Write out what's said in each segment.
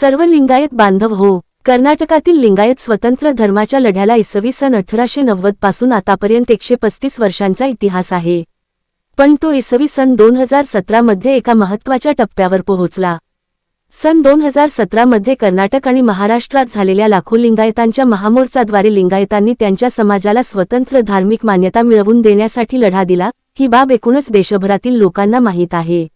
सर्व लिंगायत बांधव हो. कर्नाटकातील लिंगायत स्वतंत्र धर्माच्या लढ्याला इसवी सन अठराशे नव्वदपासून आतापर्यंत एकशे पस्तीस वर्षांचा इतिहास आहे. पण तो इसवी सन दोन हजार सतरामध्ये एका महत्त्वाच्या टप्प्यावर पोहोचला. सन दोन हजार सतरामध्ये कर्नाटक आणि महाराष्ट्रात झालेल्या लाखो लिंगायतांच्या महामोर्चाद्वारे लिंगायतांनी त्यांच्या समाजाला स्वतंत्र धार्मिक मान्यता मिळवून देण्यासाठी लढा दिला ही बाब एकूणच देशभरातील लोकांना माहीत आहे.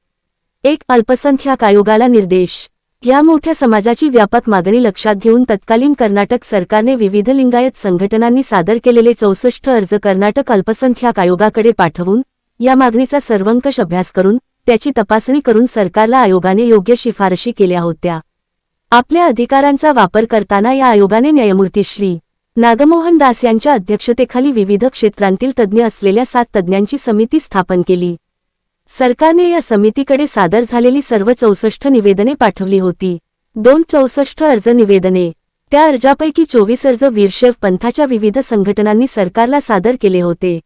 एक अल्पसंख्याक आयोगाला निर्देश या मोठ्या समाजाची व्यापक मागणी लक्षात घेऊन तत्कालीन कर्नाटक सरकारने विविध लिंगायत संघटनांनी सादर केलेले चौसष्ट अर्ज कर्नाटक अल्पसंख्याक आयोगाकडे पाठवून या मागणीचा सर्वंकष अभ्यास करून त्याची तपासणी करून सरकारला आयोगाने योग्य शिफारशी केल्या होत्या. आपल्या अधिकारांचा वापर करताना या आयोगाने न्यायमूर्ती श्री. नागमोहन दास यांच्या अध्यक्षतेखाली विविध क्षेत्रांतील तज्ज्ञ असलेल्या सात तज्ज्ञांची समिती स्थापन केली. सरकारने या समितीकडे सादर झालेली सर्व चौसष्ट निवेदने पाठवली होती. दोन चौसष्ट अर्ज निवेदने त्या अर्जापैकी चोवीस अर्ज वीरशैव पंथाच्या विविध संघटनांनी सरकारला सादर केले होते.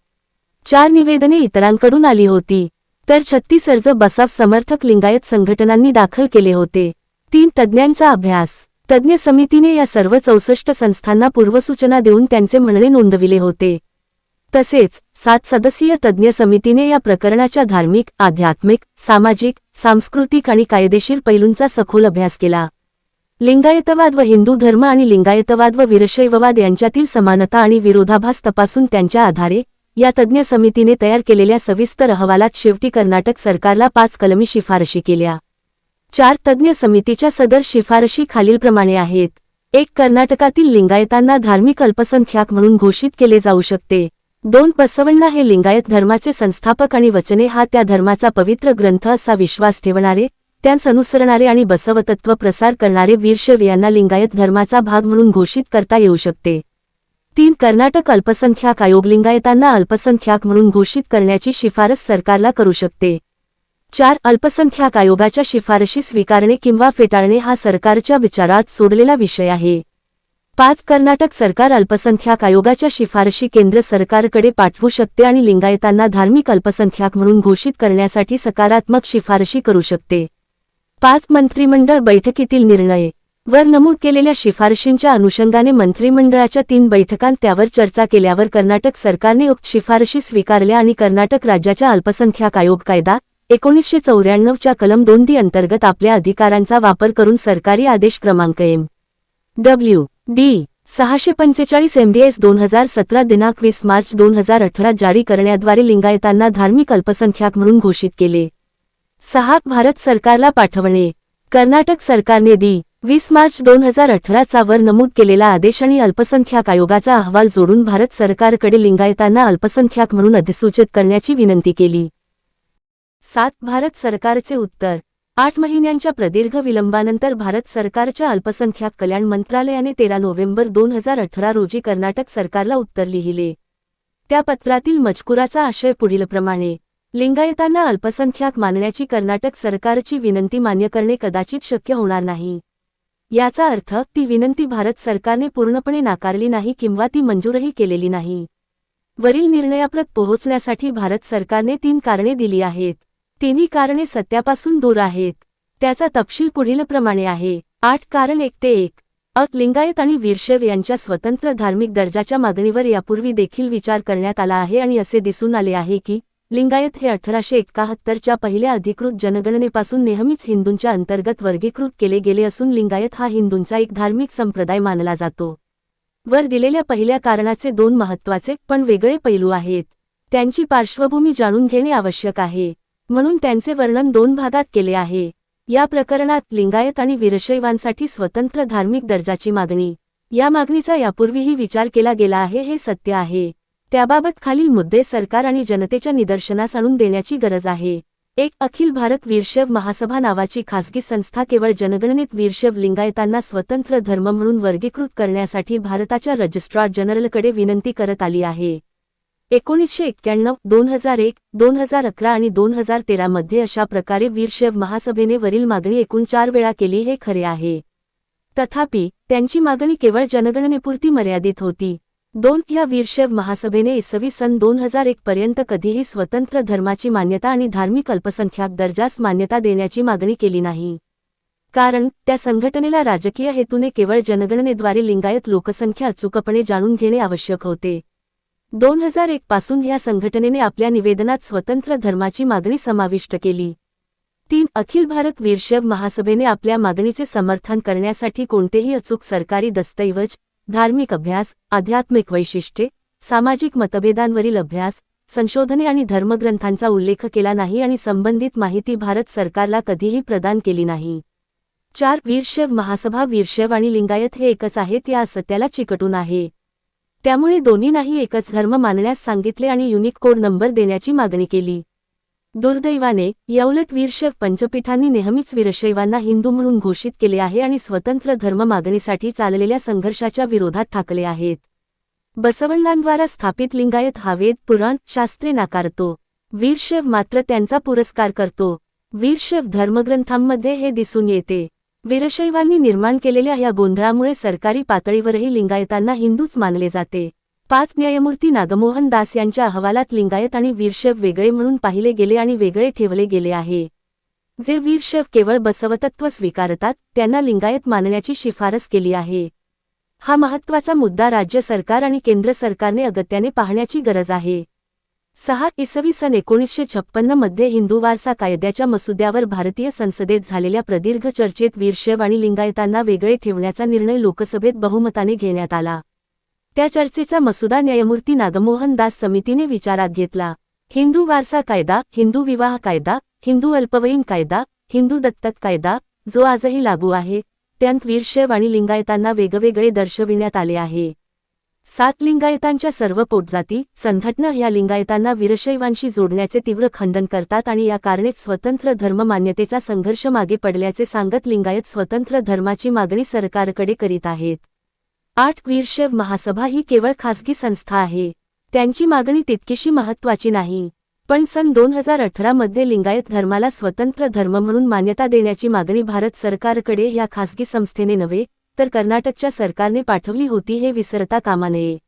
चार निवेदने इतरांकडून आली होती तर छत्तीस अर्ज बसाव समर्थक लिंगायत संघटनांनी दाखल केले होते. तीन तज्ज्ञांचा अभ्यास तज्ज्ञ समितीने या सर्व चौसष्ट संस्थांना पूर्वसूचना देऊन त्यांचे म्हणणे नोंदविले होते. तसेच सात सदस्यीय तज्ज्ञ समितीने या प्रकरणाच्या धार्मिक आध्यात्मिक सामाजिक सांस्कृतिक आणि कायदेशीर पैलूंचा सखोल अभ्यास केला. लिंगायतवाद व हिंदू धर्म आणि लिंगायतवाद व वीरशैववाद यांच्यातील समानता आणि विरोधाभास तपासून त्यांच्या आधारे या तज्ज्ञ समितीने तयार केलेल्या सविस्तर अहवालात शेवटी कर्नाटक सरकारला पाच कलमी शिफारशी केल्या. चार तज्ज्ञ समितीच्या सदर शिफारशी खालीलप्रमाणे आहेत. एक कर्नाटकातील लिंगायतांना धार्मिक अल्पसंख्याक म्हणून घोषित केले जाऊ शकते. दोन बसवण्णा हे लिंगायत धर्माचे संस्थापक आणि वचने हा त्या धर्माचा पवित्र ग्रंथ असा विश्वास ठेवणारे त्यांस अनुसरणारे आणि बसवतत्व प्रसार करणारे वीरशैव यांना लिंगायत धर्माचा भाग म्हणून घोषित करता येऊ शकते. तीन कर्नाटक अल्पसंख्याक आयोग लिंगायतांना अल्पसंख्याक म्हणून घोषित करण्याची शिफारस सरकारला करू शकते. चार अल्पसंख्याक आयोगाच्या शिफारशी स्वीकारणे किंवा फेटाळणे हा सरकारच्या विचारात सोडलेला विषय आहे. पाच कर्नाटक सरकार अल्पसंख्याक आयोगाच्या शिफारशी केंद्र सरकारकडे पाठवू शकते आणि लिंगायतांना धार्मिक अल्पसंख्याक म्हणून घोषित करण्यासाठी सकारात्मक शिफारशी करू शकते. पाच मंत्रिमंडळ बैठकीतील निर्णय. वर नमूद केलेल्या शिफारशींच्या अनुषंगाने मंत्रिमंडळाच्या तीन बैठकांत त्यावर चर्चा केल्यावर कर्नाटक सरकारने उक्त शिफारशी स्वीकारल्या आणि कर्नाटक राज्याच्या अल्पसंख्याक आयोग कायदा एकोणीसशे चौऱ्याण्णवच्या कलम दोन डी अंतर्गत आपल्या अधिकारांचा वापर करून सरकारी आदेश क्रमांक एम. डब्ल्यू. डी. सहाशे पंचेचाळीस एमडीएस दोन हजार सतरा दिनांक वीस मार्च दोन हजार अठरा जारी करण्याद्वारे लिंगायतांना धार्मिक अल्पसंख्याक म्हणून घोषित केले. सहा. भारत सरकारला पाठवणे. कर्नाटक सरकारने दी वीस मार्च दोन हजार अठराचा वर नमूद केलेला आदेश आणि अल्पसंख्याक आयोगाचा अहवाल जोडून भारत सरकारकडे लिंगायतांना अल्पसंख्याक म्हणून अधिसूचित करण्याची विनंती केली. सात. भारत सरकारचे उत्तर. आठ महिन्यांच्या प्रदीर्घ विलंबानंतर भारत सरकारच्या अल्पसंख्याक कल्याण मंत्रालयाने तेरा नोव्हेंबर दोन हजार अठरा रोजी कर्नाटक सरकारला उत्तर लिहिले. त्या पत्रातील मजकुराचा आशय पुढीलप्रमाणे लिंगायतांना अल्पसंख्याक मानण्याची कर्नाटक सरकारची विनंती मान्य करणे कदाचित शक्य होणार नाही. याचा अर्थ ती विनंती भारत सरकारने पूर्णपणे नाकारली नाही किंवा ती मंजूरही केलेली नाही. वरील निर्णयाप्रत पोहोचण्यासाठी भारत सरकारने तीन कारणे दिली आहेत. तिन्ही कारणे सत्यापासून दूर आहेत. त्याचा तपशील पुढीलप्रमाणे आहे. आठ कारण एक ते एक. अक लिंगायत आणि वीरशैव यांच्या स्वतंत्र धार्मिक दर्जाच्या मागणीवर यापूर्वी देखील विचार करण्यात आला आहे आणि असे दिसून आले आहे की लिंगायत हे अठराशे एकाहत्तरच्या पहिल्या अधिकृत जनगणनेपासून नेहमीच हिंदूंच्या अंतर्गत वर्गीकृत केले गेले असून लिंगायत हा हिंदूंचा एक धार्मिक संप्रदाय मानला जातो. वर दिलेल्या पहिल्या कारणाचे दोन महत्त्वाचे पण वेगळे पैलू आहेत. त्यांची पार्श्वभूमी जाणून घेणे आवश्यक आहे. म्हणून त्यांचे वर्णन दोन भागात केले आहे. या प्रकरणात लिंगायत आणि वीरशैवांसाठी स्वतंत्र धार्मिक दर्जाची मागणी. या मागणीचा यापूर्वीही विचार केला गेला आहे हे सत्य आहे. त्याबाबत खालील मुद्दे सरकार आणि जनतेच्या निदर्शनास आणून देण्याची गरज आहे. एक अखिल भारत वीरशैव महासभा नावाची खासगी संस्था केवळ जनगणनेत वीरशैव लिंगायतांना स्वतंत्र धर्म म्हणून वर्गीकृत करण्यासाठी भारताच्या रजिस्ट्रार जनरलकडे विनंती करत आली आहे. एकोणीसशे एक्क्याण्णव दोन हजार एक दोन हजार अकरा आणि दोन हजार तेरामध्ये अशा प्रकारे वीरशैव महासभेने वरील मागणी एकूण चार वेळा केली हे खरे आहे. तथापि त्यांची मागणी केवळ जनगणनेपुरती मर्यादित होती. दोन या वीरशैव महासभेने इसवी सन दोन हजार एक पर्यंत कधीही स्वतंत्र धर्माची मान्यता आणि धार्मिक अल्पसंख्याक दर्जास मान्यता देण्याची मागणी केली नाही. कारण त्या संघटनेला राजकीय हेतूने केवळ जनगणनेद्वारे लिंगायत लोकसंख्या अचूकपणे जाणून घेणे आवश्यक होते. दोन हजार एक पासून या संघटनेने आपल्या निवेदनात स्वतंत्र धर्माची मागणी समाविष्ट केली. तीन अखिल भारत वीरशैव महासभेने आपल्या मागणीचे समर्थन करण्यासाठी कोणतेही अचूक सरकारी दस्तऐवज धार्मिक अभ्यास आध्यात्मिक वैशिष्ट्ये सामाजिक मतभेदांवरील अभ्यास संशोधने आणि धर्मग्रंथांचा उल्लेख केला नाही आणि संबंधित माहिती भारत सरकारला कधीही प्रदान केली नाही. चार वीरशैव महासभा वीरशैव आणि लिंगायत हे एकच आहेत या असत्याला चिकटून आहे. त्यामुळे दोन्हींनाही एकच धर्म मानण्यास सांगितले आणि युनिक कोड नंबर देण्याची मागणी केली. दुर्दैवाने याउलट वीरशैव पंचपीठांनी नेहमीच वीरशैवांना हिंदू म्हणून घोषित केले आहे आणि स्वतंत्र धर्म मागणीसाठी चाललेल्या संघर्षाच्या विरोधात ठाकले आहेत. बसवण्णांद्वारा स्थापित लिंगायत हा वेद पुराण शास्त्रे नाकारतो. वीरशैव मात्र त्यांचा पुरस्कार करतो. वीरशैव धर्मग्रंथांमध्ये हे दिसून येते. वीरशैवांनी निर्माण केलेल्या या गोंधळामुळे सरकारी पातळीवरही लिंगायतांना हिंदूच मानले जाते. पाच न्यायमूर्ती नागमोहन दास यांच्या अहवालात लिंगायत आणि वीरशैव वेगळे म्हणून पाहिले गेले आणि वेगळे ठेवले गेले आहे. जे वीरशैव केवळ बसवतत्व स्वीकारतात त्यांना लिंगायत मानण्याची शिफारस केली आहे. हा महत्त्वाचा मुद्दा राज्य सरकार आणि केंद्र सरकारने अगत्याने पाहण्याची गरज आहे. सहा इसवी सन एकोणीसशे छप्पन्नमध्ये हिंदू वारसा कायद्याच्या मसुद्यावर भारतीय संसदेत झालेल्या प्रदीर्घ चर्चेत वीरशैव आणि लिंगायतांना वेगळे ठेवण्याचा निर्णय लोकसभेत बहुमताने घेण्यात आला. त्या चर्चेचा मसुदा न्यायमूर्ती नागमोहन दास समितीने विचारात घेतला. हिंदू वारसा कायदा हिंदू विवाह कायदा हिंदू अल्पवयीन कायदा हिंदू दत्तक कायदा जो आजही लागू आहे त्यांत वीरशैव आणि लिंगायतांना वेगवेगळे दर्शविण्यात आले आहे. सात लिंगायतांच्या सर्व पोटजाती संघटना ह्या लिंगायतांना वीरशैवांशी जोडण्याचे तीव्र खंडन करतात आणि या कारणेच स्वतंत्र धर्म मान्यतेचा संघर्ष मागे पडल्याचे सांगत लिंगायत स्वतंत्र धर्माची मागणी सरकारकडे करीत आहेत. आठ वीरशैव महासभा ही केवळ खासगी संस्था आहे. त्यांची मागणी तितकीशी महत्त्वाची नाही. पण सन दोन हजार अठरामध्ये लिंगायत धर्माला स्वतंत्र धर्म म्हणून मान्यता देण्याची मागणी भारत सरकारकडे या खासगी संस्थेने नव्हे तर कर्नाटकच्या सरकारने पाठवली होती हे विसरता कामा नये.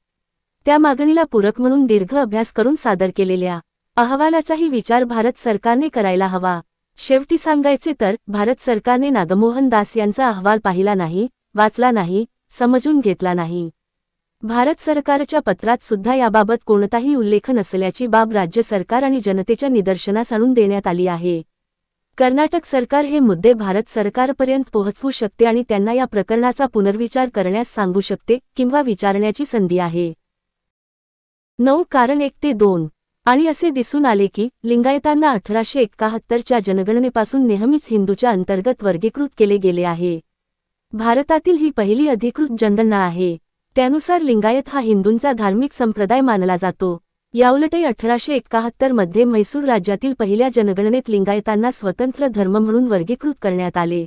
त्या मागणीला पूरक म्हणून दीर्घ अभ्यास करून सादर केलेल्या अहवालाचाही विचार भारत सरकारने करायला हवा. शेवटी सांगायचे तर भारत सरकारने नागमोहन दास यांचा अहवाल पाहिला नाही वाचला नाही समजून घेतला नाही. भारत सरकारच्या पत्रात सुद्धा याबाबत कोणताही उल्लेख नसल्याची बाब राज्य सरकार आणि जनतेच्या निदर्शनास आणून देण्यात आली आहे. कर्नाटक सरकार हे मुद्दे भारत सरकारपर्यंत पोहोचवू शकते आणि त्यांना या प्रकरणाचा पुनर्विचार करण्यास सांगू शकते किंवा विचारण्याची संधी आहे. नऊ कारण एक ते दोन. आणि असे दिसून आले की लिंगायतांना अठराशे एक्काहत्तरच्या जनगणनेपासून नेहमीच हिंदूच्या अंतर्गत वर्गीकृत केले गेले आहे. भारतातील ही पहिली अधिकृत जनगणना आहे. त्यानुसार लिंगायत हा हिंदूंचा धार्मिक संप्रदाय मानला जातो. याउलटही अठराशे एक्काहत्तरमध्ये म्हैसूर राज्यातील पहिल्या जनगणनेत लिंगायतांना स्वतंत्र धर्म म्हणून वर्गीकृत करण्यात आले.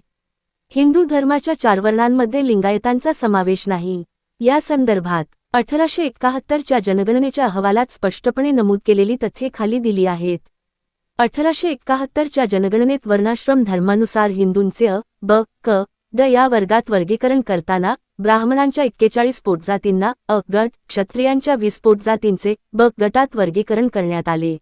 हिंदू धर्माच्या चार वर्णांमध्ये लिंगायतांचा समावेश नाही. या संदर्भात अठराशे एक्काहत्तरच्या जनगणनेच्या अहवालात स्पष्टपणे नमूद केलेली तथ्ये खाली दिली आहेत. अठराशे एक्काहत्तरच्या जनगणनेत वर्णाश्रम धर्मानुसार हिंदूंचे अ ब क द या वर्गात वर्गीकरण करताना ब्राह्मणांच्या एक्केचाळीस पोटजातींना अ गट क्षत्रियांच्या वीस पोटजातींचे ब गटात वर्गीकरण करण्यात आले.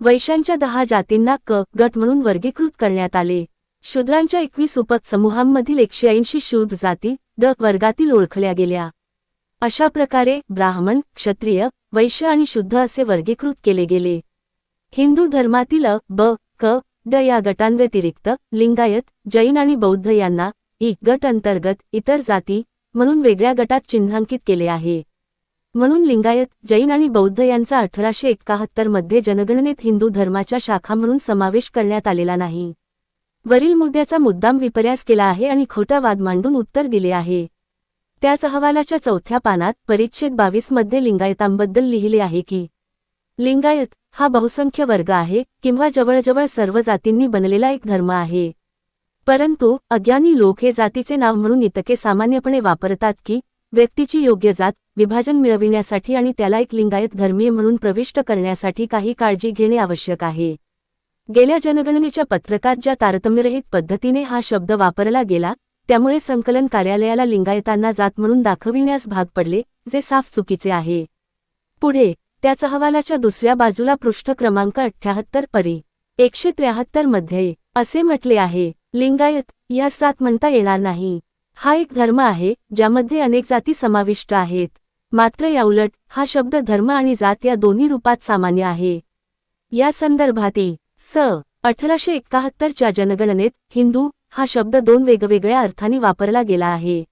वैश्यांच्या दहा जातींना क गट म्हणून वर्गीकृत करण्यात आले. शूद्रांच्या एकवीस उपक समूहांमधील एकशे ऐंशी शूद्र जाती द वर्गातील ओळखल्या गेल्या. अशा प्रकारे ब्राह्मण क्षत्रिय वैश्य आणि शुद्ध असे वर्गीकृत केले गेले. हिंदू धर्मातील अ ब क ड या गटांव्यतिरिक्त लिंगायत जैन आणि बौद्ध यांना एक गट अंतर्गत इतर जाती म्हणून वेगळ्या गटात चिन्हांकित केले आहे. म्हणून लिंगायत जैन आणि बौद्ध यांचा अठराशे एक्काहत्तरमध्ये जनगणनेत हिंदू धर्माच्या शाखा म्हणून समावेश करण्यात आलेला नाही. वरील मुद्द्याचा मुद्दाम विपर्यास केला आहे आणि खोटा वाद मांडून उत्तर दिले आहे. त्याच अहवालाच्या चौथ्या पानात परिच्छेद बावीसमध्ये लिंगायतांबद्दल लिहिले आहे की लिंगायत हा बहुसंख्य वर्ग आहे किंवा जवळजवळ सर्व जातींनी बनलेला एक धर्म आहे. परंतु अज्ञानी लोक हे जातीचे नाव म्हणून इतके सामान्यपणे वापरतात की व्यक्तीची योग्य जात विभाजन मिळविण्यासाठी आणि त्याला एक लिंगायत धर्मीय म्हणून प्रविष्ट करण्यासाठी काही काळजी घेणे आवश्यक आहे. गेल्या जनगणनेच्या पत्रकात ज्या तारतम्यरहित पद्धतीने हा शब्द वापरला गेला त्यामुळे संकलन कार्यालयाला लिंगायतांना जात म्हणून दाखविण्यास भाग पडले जे साफ चुकीचे आहे. पुढे त्याच अहवालाच्या दुसऱ्या बाजूला पृष्ठ क्रमांक अठ्ठ्याहत्तर परी एकशे त्र्याहत्तरमध्ये असे म्हटले आहे. लिंगायत या सात म्हणता येणार नाही. हा एक धर्म आहे ज्यामध्ये अनेक जाती समाविष्ट आहेत. मात्र याउलट हा शब्द धर्म आणि जात या दोन्ही रूपात सामान्य आहे. या संदर्भाती स अठराशे एकाहत्तरच्या जनगणनेत हिंदू हा शब्द दोन वेगवेगळ्या अर्थांनी वापरला गेला आहे.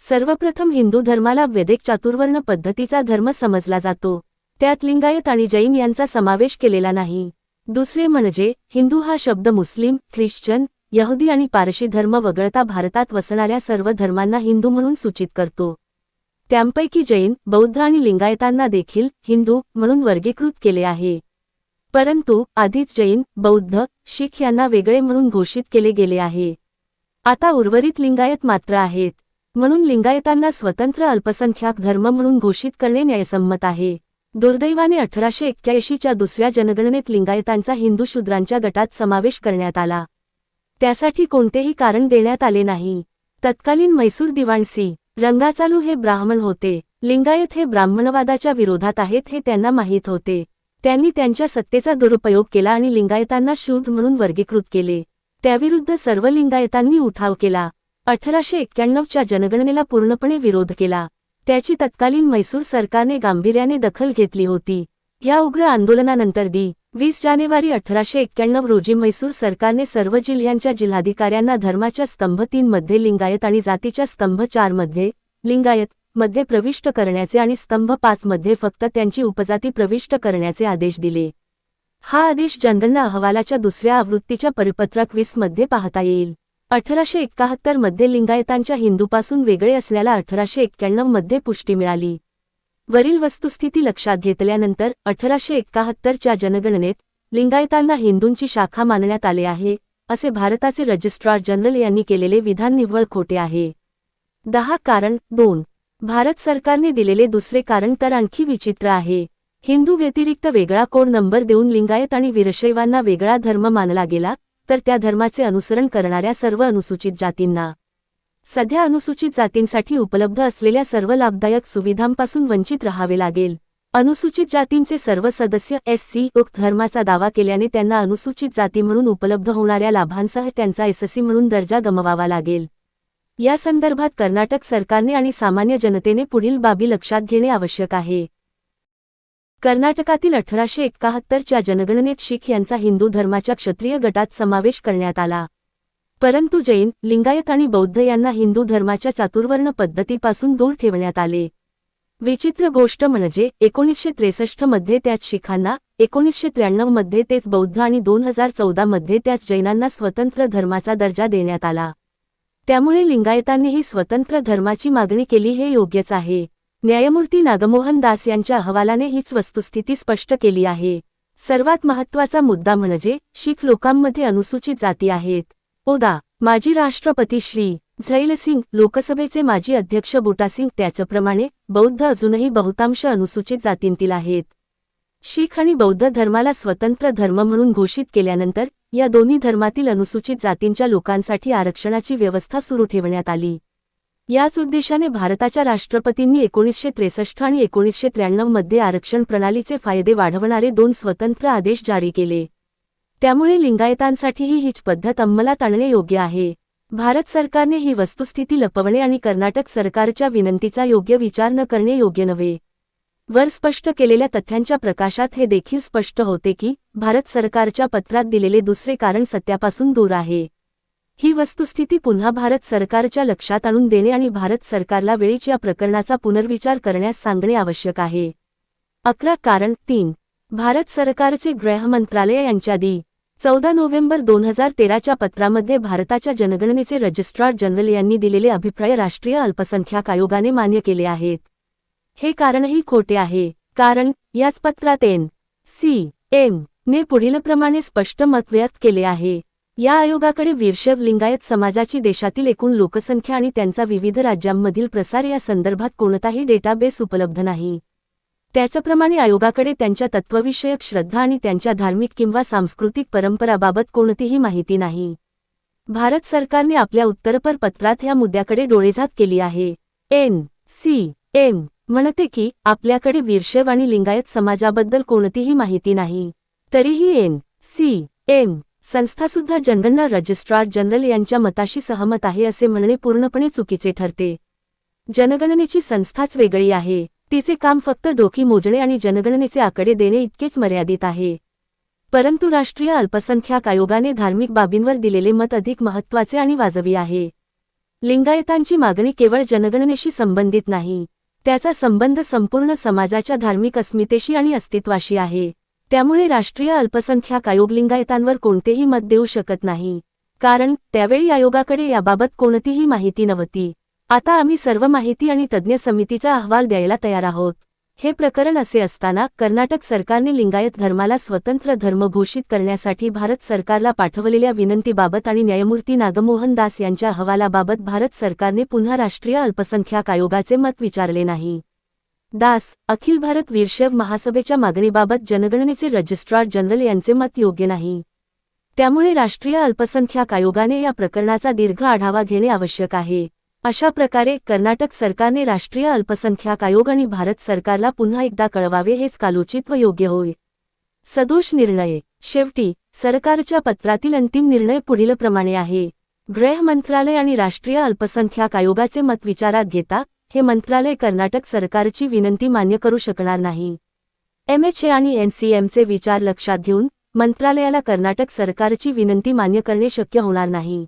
सर्वप्रथम हिंदू धर्माला वेदिक चातुर्वर्ण पद्धतीचा धर्म समजला जातो. त्यात लिंगायत आणि जैन यांचा समावेश केलेला नाही. दुसरे म्हणजे हिंदू हा शब्द मुस्लिम ख्रिश्चन यहुदी आणि पारशी धर्म वगळता भारतात वसणाऱ्या सर्व धर्मांना हिंदू म्हणून सूचित करतो. त्यांपैकी जैन बौद्ध आणि लिंगायतांना देखील हिंदू म्हणून वर्गीकृत केले आहे. परंतु आधीच जैन बौद्ध शीख यांना वेगळे म्हणून घोषित केले गेले आहे. आता उर्वरित लिंगायत मात्र आहेत. म्हणून लिंगायतांना स्वतंत्र अल्पसंख्याक धर्म म्हणून घोषित करणे न्यायसंमत आहे. दुर्दैवाने अठराशे एक्क्याऐंशीच्या दुसऱ्या जनगणनेत लिंगायतांचा हिंदू शूद्रांच्या गटात समावेश करण्यात आला. त्यासाठी कोणतेही कारण देण्यात आले नाही. तत्कालीन म्हैसूर दिवाणसी रंगाचालू हे ब्राह्मण होते. लिंगायत हे ब्राह्मणवादाच्या विरोधात आहेत हे त्यांना माहीत होते. त्यांनी त्यांच्या सत्तेचा दुरुपयोग केला आणि लिंगायतांना शूद्र म्हणून वर्गीकृत केले. त्याविरुद्ध सर्व लिंगायतांनी उठाव केला. अठराशे एक्क्याण्णवच्या जनगणनेला पूर्णपणे विरोध केला. त्याची तत्कालीन म्हैसूर सरकारने गांभीर्याने दखल घेतली होती. या उग्र आंदोलनानंतर दी. वीस जानेवारी अठराशे एक्क्याण्णव रोजी म्हैसूर सरकारने सर्व जिल्ह्यांच्या जिल्हाधिकाऱ्यांना धर्माच्या स्तंभ तीनमध्ये लिंगायत आणि जातीच्या स्तंभ चारमध्ये लिंगायत मध्ये प्रविष्ट करण्याचे आणि स्तंभ पाच मध्ये फक्त त्यांची उपजाती प्रविष्ट करण्याचे आदेश दिले. हा आदेश जनगणना अहवालाच्या दुसऱ्या आवृत्तीच्या परिपत्रक वीसमध्ये पाहता येईल. अठराशे एकाहत्तरमध्ये लिंगायतांच्या हिंदूपासून वेगळे असण्याला अठराशे एक्क्याण्णवमध्ये पुष्टी मिळाली. वरील वस्तुस्थिती लक्षात घेतल्यानंतर अठराशे एक्काहत्तरच्या जनगणनेत लिंगायतांना हिंदूंची शाखा मानण्यात आले आहे असे भारताचे रजिस्ट्रार जनरल यांनी केलेले विधान निव्वळ खोटे आहे. दहा कारण दोन. भारत सरकारने दिलेले दुसरे कारण तर आणखी विचित्र आहे. हिंदू व्यतिरिक्त वेगळा कोड नंबर देऊन लिंगायत आणि वीरशैवांना वेगळा धर्म मानला गेला तर त्या धर्माचे अनुसरण करणाऱ्या सर्व अनुसूचित जातींना. सध्या अनुसूचित जातींसाठी उपलब्ध असलेल्या सर्व लाभदायक सुविधांपासून वंचित राहावे लागेल. अनुसूचित जातींचे सर्व सदस्य एस सी उक्त धर्माचा दावा केल्याने त्यांना अनुसूचित जाती म्हणून उपलब्ध होणाऱ्या लाभांसह त्यांचा एससी म्हणून दर्जा गमवावा लागेल. या संदर्भात कर्नाटक सरकारने आणि सामान्य जनतेने पुढील बाबी लक्षात घेणे आवश्यक आहे. कर्नाटकातील अठराशे एक्काहत्तरच्या जनगणनेत शीख यांचा हिंदू धर्माच्या क्षत्रिय गटात समावेश करण्यात आला. परंतु जैन लिंगायत आणि बौद्ध यांना हिंदू धर्माच्या चातुर्वर्ण पद्धतीपासून दूर ठेवण्यात आले. विचित्र गोष्ट म्हणजे एकोणीसशे त्रेसष्टमध्ये त्याच शिखांना एकोणीसशे त्र्याण्णवमध्ये तेच बौद्ध आणि दोन हजार चौदा मध्ये त्याच जैनांना स्वतंत्र धर्माचा दर्जा देण्यात आला. त्यामुळे लिंगायतांनीही स्वतंत्र धर्माची मागणी केली हे योग्यच आहे. न्यायमूर्ती नागमोहन दास यांच्या अहवालाने हीच वस्तुस्थिती स्पष्ट केली आहे. सर्वात महत्त्वाचा मुद्दा म्हणजे शीख लोकांमध्ये अनुसूचित जाती आहेत. ओदा माजी राष्ट्रपती श्री झैलसिंग लोकसभेचे माजी अध्यक्ष बुटासिंग त्याच्याप्रमाणे बौद्ध अजूनही बहुतांश अनुसूचित जातींतील आहेत. शीख आणि बौद्ध धर्माला स्वतंत्र धर्म म्हणून घोषित केल्यानंतर या दोन्ही धर्मातील अनुसूचित जातींच्या लोकांसाठी आरक्षणाची व्यवस्था सुरू ठेवण्यात आली. याच उद्देशाने भारताच्या राष्ट्रपतींनी एकोणीसशे त्रेसष्ट आणि एकोणीसशे त्र्याण्णवमध्ये आरक्षण प्रणालीचे फायदे वाढवणारे दोन स्वतंत्र आदेश जारी केले. त्यामुळे लिंगायतांसाठीही हीच पद्धत अंमलात आणणे योग्य आहे. भारत सरकारने ही वस्तुस्थिती लपवणे आणि कर्नाटक सरकारच्या विनंतीचा योग्य विचार न करणे योग्य नव्हे. वर स्पष्ट केलेल्या तथ्यांच्या प्रकाशात हे देखील स्पष्ट होते की भारत सरकारच्या पत्रात दिलेले दुसरे कारण सत्यापासून दूर आहे. ही वस्तुस्थिती पुन्हा भारत सरकारच्या लक्षात आणून देणे आणि भारत सरकारला वेळीच या प्रकरणाचा पुनर्विचार करण्यास सांगणे आवश्यक आहे. अकरा कारण तीन. भारत सरकारचे गृह मंत्रालय यांच्या दी चौदा नोव्हेंबर दोन हजार तेराच्या पत्रामध्ये भारताच्या जनगणनेचे रजिस्ट्रार जनरल यांनी दिलेले अभिप्राय राष्ट्रीय अल्पसंख्याक आयोगाने मान्य केले आहेत. हे कारणही खोटे आहे. कारण याच पत्रात एन सी एम ने पुढीलप्रमाणे स्पष्ट मत व्यक्त केले आहे. या आयोगाकडे वीरशैव लिंगायत समाजाची देशातील एकूण लोकसंख्या आणि त्यांचा विविध राज्यांमधील प्रसार या संदर्भात कोणताही डेटाबेस उपलब्ध नाही. त्याचप्रमाणे आयोगाकडे त्यांच्या तत्वविषयक श्रद्धा आणि त्यांच्या धार्मिक किंवा सांस्कृतिक परंपराबाबत कोणतीही माहिती नाही. भारत सरकारने आपल्या उत्तरपर पत्रात या मुद्द्याकडे डोळेझाक केली आहे. एन. सी. एम. म्हणते की आपल्याकडे वीरशैव आणि लिंगायत समाजाबद्दल कोणतीही माहिती नाही. तरीही एन. सी. एम. संस्थासुद्धा जनगणना रजिस्ट्रार जनरल यांच्या मताशी सहमत आहे असे म्हणणे पूर्णपणे चुकीचे ठरते. जनगणनेची संस्थाच वेगळी आहे. तिचे काम फक्त डोकी मोजणे आणि जनगणनेचे आकडे देणे इतकेच मर्यादित आहे. परंतु राष्ट्रीय अल्पसंख्याक आयोगाने धार्मिक बाबींवर दिलेले मत अधिक महत्त्वाचे आणि वाजवी आहे. लिंगायतांची मागणी केवळ जनगणनेशी संबंधित नाही त्याचा संबंध संपूर्ण समाजाच्या धार्मिक अस्मितेशी आणि अस्तित्वाशी आहे. त्यामुळे राष्ट्रीय अल्पसंख्याक आयोग लिंगायतांवर कोणतेही मत देऊ शकत नाही कारण त्यावेळी आयोगाकडे याबाबत कोणतीही माहिती नव्हती. आता आम्ही सर्व माहिती आणि तज्ज्ञ समितीचा अहवाल द्यायला तयार आहोत. हे प्रकरण असे असताना कर्नाटक सरकारने लिंगायत धर्माला स्वतंत्र धर्म घोषित करण्यासाठी भारत सरकारला पाठवलेल्या विनंतीबाबत आणि न्यायमूर्ती नागमोहन दास यांच्या अहवालाबाबत भारत सरकारने पुन्हा राष्ट्रीय अल्पसंख्याक आयोगाचे मत विचारले नाही. दास अखिल भारत वीरशैव महासभेच्या मागणीबाबत जनगणनेचे रजिस्ट्रार जनरल यांचे मत योग्य नाही. त्यामुळे राष्ट्रीय अल्पसंख्याक आयोगाने या प्रकरणाचा दीर्घ आढावा घेणे आवश्यक आहे. अशा प्रकारे कर्नाटक सरकारने राष्ट्रीय अल्पसंख्याक आयोग आणि भारत सरकारला पुन्हा एकदा कळवावे हेच कालोचित व योग्य होय. सदोष निर्णय. शेवटी सरकारच्या पत्रातील अंतिम निर्णय पुढीलप्रमाणे आहे. गृह मंत्रालय आणि राष्ट्रीय अल्पसंख्याक आयोगाचे मत विचारात घेता हे मंत्रालय कर्नाटक सरकारची विनंती मान्य करू शकणार नाही. एमएचए आणि एनसीएमचे विचार लक्षात घेऊन मंत्रालयाला कर्नाटक सरकारची विनंती मान्य करणे शक्य होणार नाही.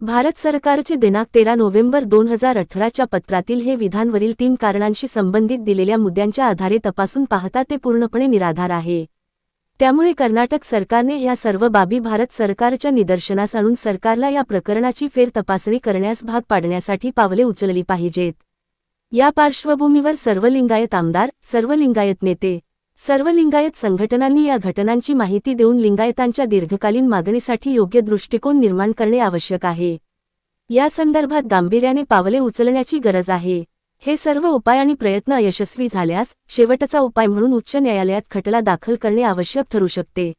भारत सरकारचे दिनांक तेरा नोव्हेंबर दोन हजार अठराच्या पत्रातील हे विधानवरील तीन कारणांशी संबंधित दिलेल्या मुद्द्यांच्या आधारे तपासून पाहता ते पूर्णपणे निराधार आहे. त्यामुळे कर्नाटक सरकारने या सर्व बाबी भारत सरकारच्या निदर्शनास आणून सरकारला या प्रकरणाची फेरतपासणी करण्यास भाग पाडण्यासाठी पावले उचलली पाहिजेत. या पार्श्वभूमीवर सर्व लिंगायत आमदार सर्व लिंगायत नेते सर्व लिंगायत संघटनांनी या घटनांची माहिती देऊन लिंगायतांच्या दीर्घकालीन मागणीसाठी योग्य दृष्टिकोन निर्माण करणे आवश्यक आहे. या संदर्भात गांभीर्याने पावले उचलण्याची गरज आहे. हे सर्व उपाय आणि प्रयत्न यशस्वी झाल्यास शेवटचा उपाय म्हणून उच्च न्यायालयात खटला दाखल करणे आवश्यक ठरू शकते.